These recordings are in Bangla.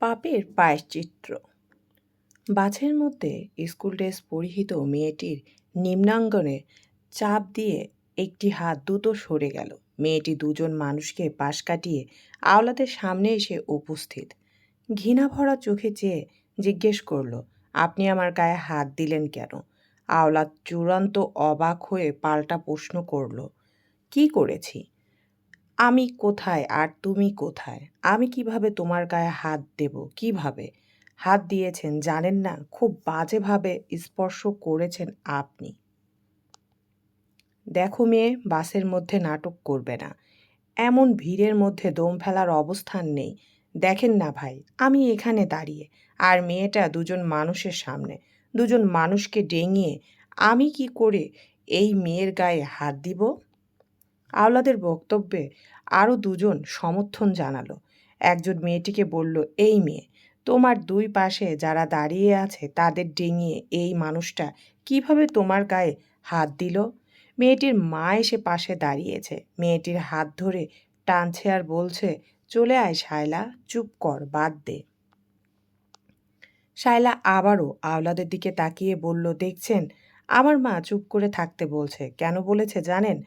পাপের প্রায়শ্চিত্ত বাছের মধ্যে স্কুল ড্রেস পরিহিত মেয়েটির নিম্নাঙ্গনে চাপ দিয়ে একটি হাত দ্রুত সরে গেল। মেয়েটি দুজন মানুষকে পাশ কাটিয়ে আওলাদের সামনে এসে উপস্থিত। ঘৃণা ভরা চোখে চেয়ে জিজ্ঞেস করল, আপনি আমার গায়ে হাত দিলেন কেন? আওলাদ চূড়ান্ত অবাক হয়ে পাল্টা প্রশ্ন করল, কি করেছি? আমি কোথায় আর তুমি কোথায়? আমি কীভাবে তোমার গায়ে হাত দেব? কীভাবে? হাত দিয়েছেন, জানেন না? খুব বাজেভাবে স্পর্শ করেছেন আপনি। দেখো মেয়ে, বাসের মধ্যে নাটক করবে না। এমন ভিড়ের মধ্যে দম ফেলার অবস্থান নেই। দেখেন না ভাই, আমি এখানে দাঁড়িয়ে, আর মেয়েটা দুজন মানুষের সামনে, দুজন মানুষকে ডেঙিয়ে, আমি কি করে এই মেয়ের গায়ে হাত দিব? আওলাদের বক্তব্যে আরও দুজন সমর্থন জানালো। একজন মেয়েটিকে বলল, এই মেয়ে, তোমার দুই পাশে যারা দাঁড়িয়ে আছে তাদের ডেঙিয়ে এই মানুষটা কীভাবে তোমার গায়ে হাত দিল? মেয়েটির মা এসে পাশে দাঁড়িয়েছে। মেয়েটির হাত ধরে টানছে আর বলছে, চলে আয় শায়লা, চুপ কর, বাদ দে। শায়লা আবারও আওলাদের দিকে তাকিয়ে বলল, দেখছেন, আমার মা চুপ করে থাকতে বলছে। কেন বলেছে জানেন?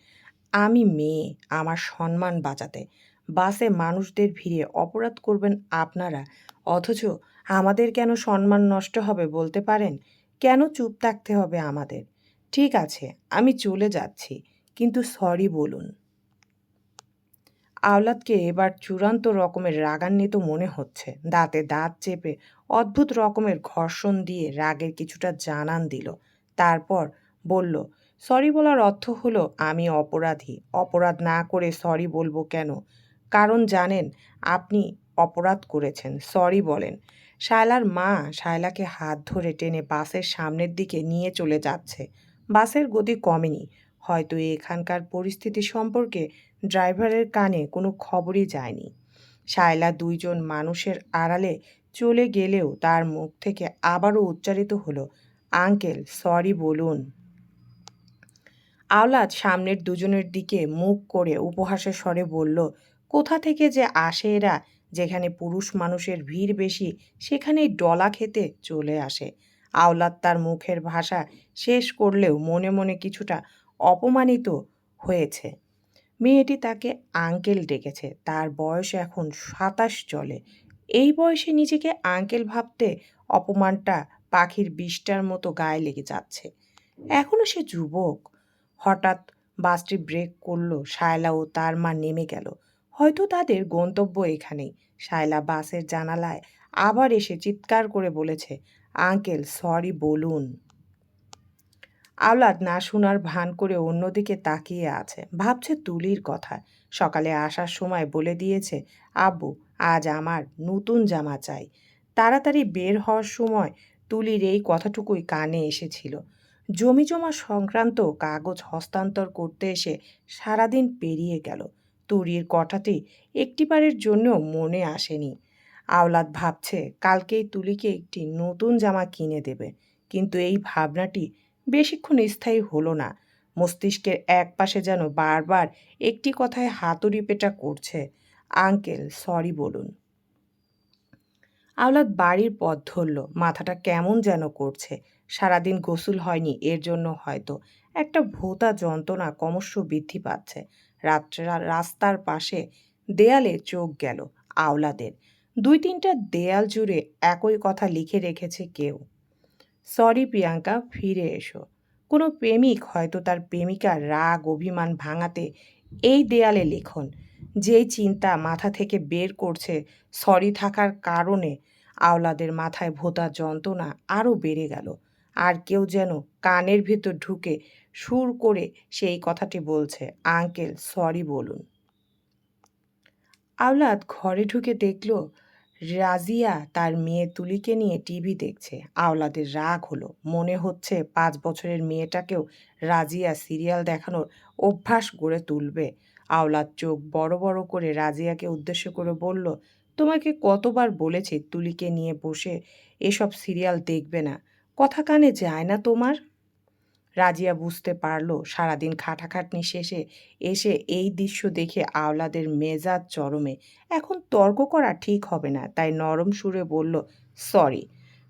আমি মেয়ে, আমার সম্মান বাঁচাতে। বাসে মানুষদের ভিড়ে অপরাধ করবেন আপনারা। অথচ আমাদের কেন সম্মান নষ্ট হবে বলতে পারেন? কেন চুপ থাকতে হবে আমাদের? ঠিক আছে, আমি চলে যাচ্ছি, কিন্তু সরি বলুন। আওলাদকে এবার চূড়ান্ত রকমের রাগান্বিত মনে হচ্ছে। দাঁতে দাঁত চেপে অদ্ভুত রকমের ঘর্ষণ দিয়ে রাগের কিছুটা জানান দিল। তারপর বলল সরি বলার অর্থ হলো, আমি অপরাধী। অপরাধ না করে সরি বলব কেন? কারণ জানেন, আপনি অপরাধ করেছেন। সরি বলেন। শায়লার মা শায়লাকে হাত ধরে টেনে বাসের সামনের দিকে নিয়ে চলে যাচ্ছে। বাসের গতি কমেনি। হয়তো এখানকার পরিস্থিতি সম্পর্কে ড্রাইভারের কানে কোনো খবরই যায়নি। শায়লা দুইজন মানুষের আড়ালে চলে গেলেও তার মুখ থেকে আবারও উচ্চারিত হলো, আঙ্কেল, সরি বলুন। আওলাদ সামনের দুজনের দিকে মুখ করে উপহাসের স্বরে বলল, কোথা থেকে যে আসে এরা? যেখানে পুরুষ মানুষের ভিড় বেশি, সেখানেই ডলা খেতে চলে আসে। আওলাদ তার মুখের ভাষা শেষ করলেও মনে মনে কিছুটা অপমানিত হয়েছে। মেয়েটি তাকে আঙ্কেল ডেকেছে। তার বয়স এখন সাতাশ চলে। এই বয়সে নিজেকে আঙ্কেল ভাবতে অপমানটা পাখির বিষটার মতো গায়ে লেগে যাচ্ছে। এখনও সে যুবক। হঠাৎ বাসটি ব্রেক করল, শায়লা ও তার মা নেমে গেল। হয়তো তাদের গন্তব্য এখানেই। শায়লা বাসের জানালায় আবার এসে চিৎকার করে বলেছে, আঙ্কেল, সরি, বলুন। আওলাদ না শোনার ভান করে অন্যদিকে তাকিয়ে আছে। ভাবছে তুলির কথা। সকালে আসার সময় বলে দিয়েছে, আব্বু, আজ আমার নতুন জামা চাই। তাড়াতাড়ি বের হওয়ার সময় তুলির এই কথাটুকুই কানে এসেছিল। জমি জমা সংক্রান্ত কাগজ হস্তান্তর করতে এসে সারাদিন পেরিয়ে গেল। তুরির কথাটি একটিবারের জন্য মনে আসেনি। আওলাদ ভাবছে, কালকেই তুলিকে একটি নতুন জামা কিনে দেবে। কিন্তু এই ভাবনাটি বেশিক্ষণ স্থায়ী হলো না। মস্তিষ্কের এক পাশে যেন বারবার একটি কথায় হাতুড়ি পেটা করছে। আঙ্কেল, সরি বলুন। আওলাদ বাড়ির পথ ধরল, মাথাটা কেমন যেন করছে। সারাদিন গোসল হয়নি, এর জন্য হয়তো। একটা ভোতা যন্ত্রণা ক্রমশ বৃদ্ধি পাচ্ছে। রাস্তার পাশে দেয়ালে চোখ গেল আওলাদের। দুই তিনটা দেয়াল জুড়ে একই কথা লিখে রেখেছে কেউ। সরি, প্রিয়াঙ্কা, ফিরে এসো। কোনো প্রেমিক হয়তো তার প্রেমিকার রাগ, অভিমান ভাঙাতে এই দেয়ালে লিখন, যেই চিন্তা মাথা থেকে বের করছে, সরি থাকার কারণে আওলাদের মাথায় ভোতা যন্ত্রণা আরও বেড়ে গেল। আর কেউ যেন কানের ভিতর ঢুকে সুর করে সেই কথাটি বলছে। আঙ্কেল, সরি বলুন। আওলাদ ঘরে ঢুকে দেখল, রাজিয়া তার মেয়ে তুলিকে নিয়ে টিভি দেখছে। আওলাদের রাগ হলো। মনে হচ্ছে পাঁচ বছরের মেয়েটাকেও রাজিয়া সিরিয়াল দেখানোর অভ্যাস গড়ে তুলবে। আওলাদ চোখ বড় বড় করে রাজিয়াকে উদ্দেশ্য করে বলল, তোমাকে কতবার বলেছি তুলিকে নিয়ে বসে এসব সিরিয়াল দেখবে না। কথা কানে যায় না তোমার? রাজিয়া বুঝতে পারল সারাদিন খাটাখাটনি শেষে এসে এই দৃশ্য দেখে আওলাদের মেজাজ চরমে। এখন তর্ক করা ঠিক হবে না, তাই নরম সুরে বলল, সরি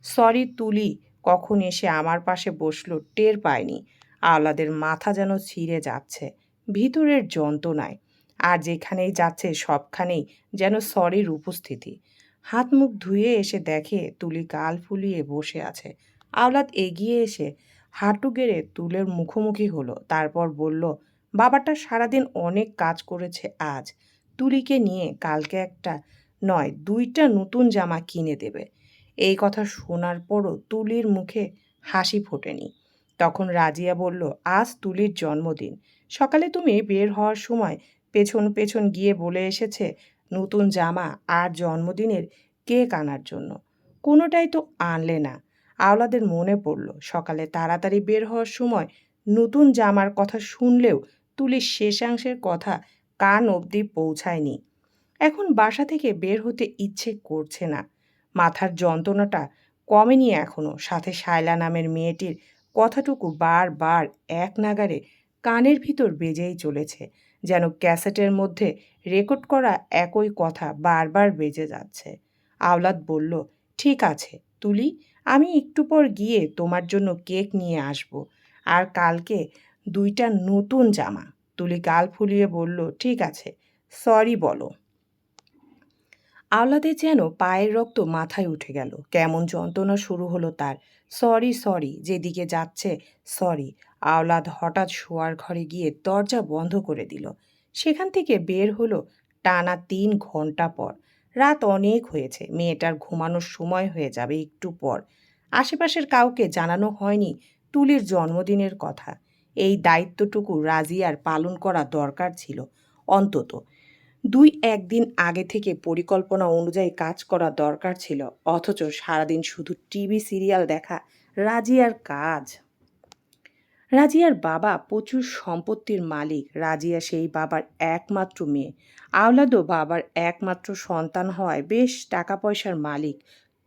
সরি তুলি, কখন এসে আমার পাশে বসল টের পায়নি আওলাদের মাথা যেন ছিঁড়ে যাচ্ছে, ভিতরের যন্ত্রণায়। আর যেখানেই যাচ্ছে সবখানেই যেন সরির উপস্থিতি। হাত মুখ ধুয়ে এসে দেখে তুলি গাল ফুলিয়ে বসে আছে। আওলাদ এগিয়ে এসে হাঁটু গেড়ে তুলের মুখোমুখি হলো। তারপর বলল, বাবাটা সারাদিন অনেক কাজ করেছে আজ। তুলিকে নিয়ে কালকে একটা নয়, দুইটা নতুন জামা কিনে দেবে এই কথা শোনার পরও তুলির মুখে হাসি ফোটেনি। তখন রাজিয়া বলল, আজ তুলির জন্মদিন। সকালে তুমি বের হওয়ার সময় পেছন পেছন গিয়ে বলে এসেছে নতুন জামা আর জন্মদিনের কেক আনার জন্য। কোনোটাই তো আনলে না। আওলাদের মনে পড়ল, সকালে তাড়াতাড়ি বের হওয়ার সময় নতুন জামার কথা শুনলেও তুলির শেষাংশের কথা কান অবধি পৌঁছায়নি। এখন বাসা থেকে বের হতে ইচ্ছে করছে না। মাথার যন্ত্রণাটা কমেনি এখনও সাথে শায়লা নামের মেয়েটির কথাটুকু বারবার এক নাগারে কানের ভিতর বেজেই চলেছে, যেন ক্যাসেটের মধ্যে রেকর্ড করা একই কথা বারবার বেজে যাচ্ছে। আওলাদ বলল ঠিক আছে, তুলি। আমি একটু পর গিয়ে তোমার জন্য কেক নিয়ে আসব। আর কালকে দুইটা নতুন জামা। তুলি গাল ফুলিয়ে বলল, ঠিক আছে, সরি বলো। আওলাদের যেন পায়ের রক্ত মাথায় উঠে গেল। কেমন যন্ত্রণা শুরু হলো তার। সরি সরি, যেদিকে যাচ্ছে, সরি। আওলাদ হঠাৎ শোয়ার ঘরে গিয়ে দরজা বন্ধ করে দিল। সেখান থেকে বের হলো টানা তিন ঘণ্টা পর। রাত অনেক হয়েছে, মেয়েটার ঘুমানোর সময় হয়ে যাবে একটু পর। আশেপাশের কাউকে জানানো হয়নি তুলির জন্মদিনের কথা। এই দায়িত্বটুকু রাজিয়ার পালন করা দরকার ছিল। অন্তত দুই একদিন আগে থেকে পরিকল্পনা অনুযায়ী কাজ করা দরকার ছিল, অথচ সারাদিন শুধু টিভি, সিরিয়াল দেখা রাজিয়ার কাজ। রাজিয়ার বাবা প্রচুর সম্পত্তির মালিক। রাজিয়া সেই বাবার একমাত্র মেয়ে। আওলাদও বাবার একমাত্র সন্তান হওয়ায় বেশ টাকা পয়সার মালিক।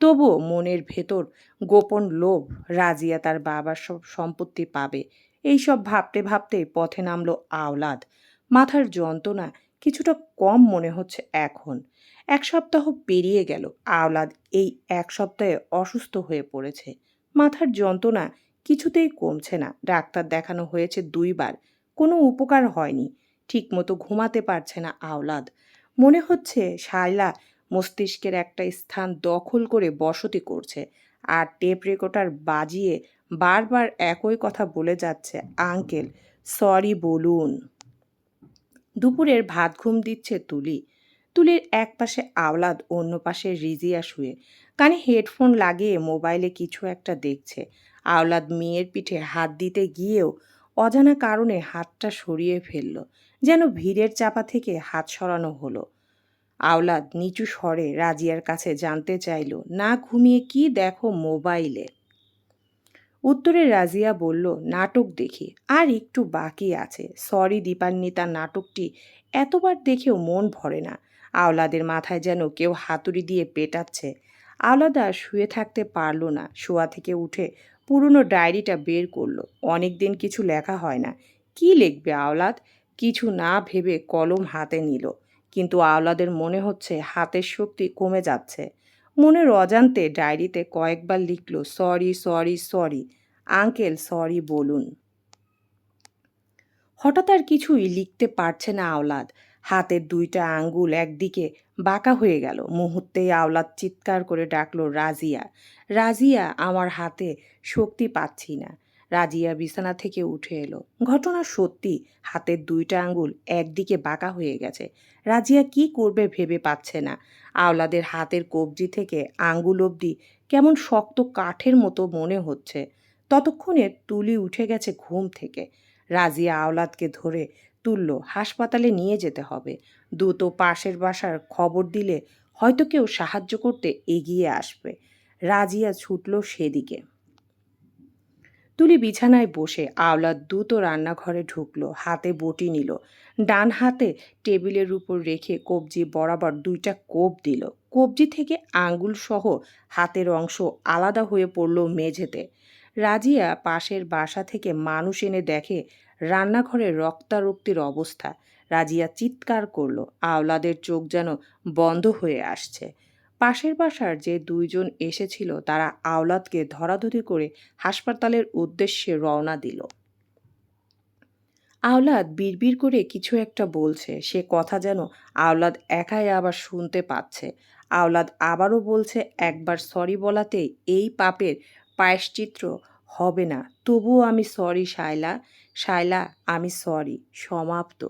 তবুও মনের ভেতর গোপন লোভ রাজিয়া তার বাবার সব সম্পত্তি পাবে। এইসব ভাবতে ভাবতে পথে নামলো আওলাদ। মাথার যন্ত্রণা কিছুটা কম মনে হচ্ছে এখন। এক সপ্তাহ পেরিয়ে গেল। আওলাদ এই এক সপ্তাহে অসুস্থ হয়ে পড়েছে। মাথার যন্ত্রণা কিছুতেই কমছে না। ডাক্তার দেখানো হয়েছে দুইবার। কোনো উপকার হয়নি। ঠিকমতো ঘুমাতে পারছে না আওলাদ। মনে হচ্ছে শায়লা মস্তিষ্কের একটা স্থান দখল করে বসতি করছে আর টেপ রেকর্ডার বাজিয়ে বারবার একই কথা বলে যাচ্ছে আঙ্কেল, সরি বলুন। দুপুরের ভাত ঘুম দিচ্ছে তুলি। তুলির এক পাশে আওলাদ, অন্য পাশে রিজিয়া শুয়ে। কানে হেডফোন লাগিয়ে মোবাইলে কিছু একটা দেখছে। আওলাদ মেয়ের পিঠে হাত দিতে গিয়েও অজানা কারণে হাতটা সরিয়ে ফেলল, যেন ভিড়ের চাপা থেকে হাত সরানো হলো। আওলাদ নিচু স্বরে রাজিয়ার কাছে জানতে চাইল, না ঘুমিয়ে কি দেখো মোবাইলে? উত্তরে রাজিয়া বলল, নাটক দেখি, আর একটু বাকি আছে। সরি দীপান্বিতা, নাটকটি এতবার দেখেও মন ভরে না। আওলাদের মাথায় যেন কেউ হাতুড়ি দিয়ে পেটাচ্ছে। আওলাদা শুয়ে থাকতে পারল না। শোয়া থেকে উঠে পুরনো ডায়েরিটা বের করল। অনেক দিন কিছু লেখা হয় না। কি লিখবে আওলাদ? কিছু না ভেবে কলম হাতে নিল। কিন্তু আওলাদের মনে হচ্ছে হাতের শক্তি কমে যাচ্ছে। মনের অজান্তে ডায়েরিতে কয়েকবার লিখল, sorry sorry sorry. Uncle, sorry, বলুন। হঠাৎ আর কিছুই লিখতে পারছে না আওলাদ। হাতের দুইটা আঙ্গুল একদিকে বাঁকা হয়ে গেল, মুহূর্তেই আওলাদ চিৎকার করে ডাকলো, রাজিয়া রাজিয়া, আমার হাতে শক্তি পাচ্ছি না। রাজিয়া বিছানা থেকে উঠে এলো। ঘটনা সত্যি, হাতের দুইটা আঙ্গুল একদিকে বাঁকা হয়ে গেছে। রাজিয়া কি করবে ভেবে পাচ্ছে না। আওলাদের হাতের কবজি থেকে আঙ্গুল অবধি কেমন শক্ত কাঠের মতো মনে হচ্ছে। ততক্ষণে তুলি উঠে গেছে ঘুম থেকে। রাজিয়া আওলাদকে ধরে তুলল, হাসপাতালে নিয়ে যেতে হবে। দ্রুত পাশের বাসার খবর দিলে হয়তো কেউ সাহায্য করতে এগিয়ে আসবে। রাজিয়া ছুটল সেদিকে। তুলি বিছানায় বসে আওলাদ দ্রুত রান্নাঘরে ঢুকলো, হাতে বটি নিল। ডান হাতে টেবিলের উপর রেখে কবজি বরাবর দুইটা কোপ দিল। কবজি থেকে আঙ্গুল সহ হাতের অংশ আলাদা হয়ে পড়ল মেঝেতে। রাজিয়া পাশের বাসা থেকে মানুষ এনে দেখে রান্নাঘরে রক্তারক্তির অবস্থা। রাজিয়া চিৎকার করল। আওলাদের চোখ যেন বন্ধ হয়ে আসছে। পাশের বাসার যে দুইজন এসেছিল, তারা আওলাদকে ধরাধরি করে হাসপাতালের উদ্দেশ্যে রওনা দিল। আওলাদ বিড়বিড় করে কিছু একটা বলছে। সে কথা যেন আওলাদ একাই আবার শুনতে পাচ্ছে। আওলাদ আবারও বলছে, একবার সরি বলাতে এই পাপের প্রায়শ্চিত্র হবে না। তবুও আমি সরি, শায়লা। শায়লা আমি সরি সমাপ্ত।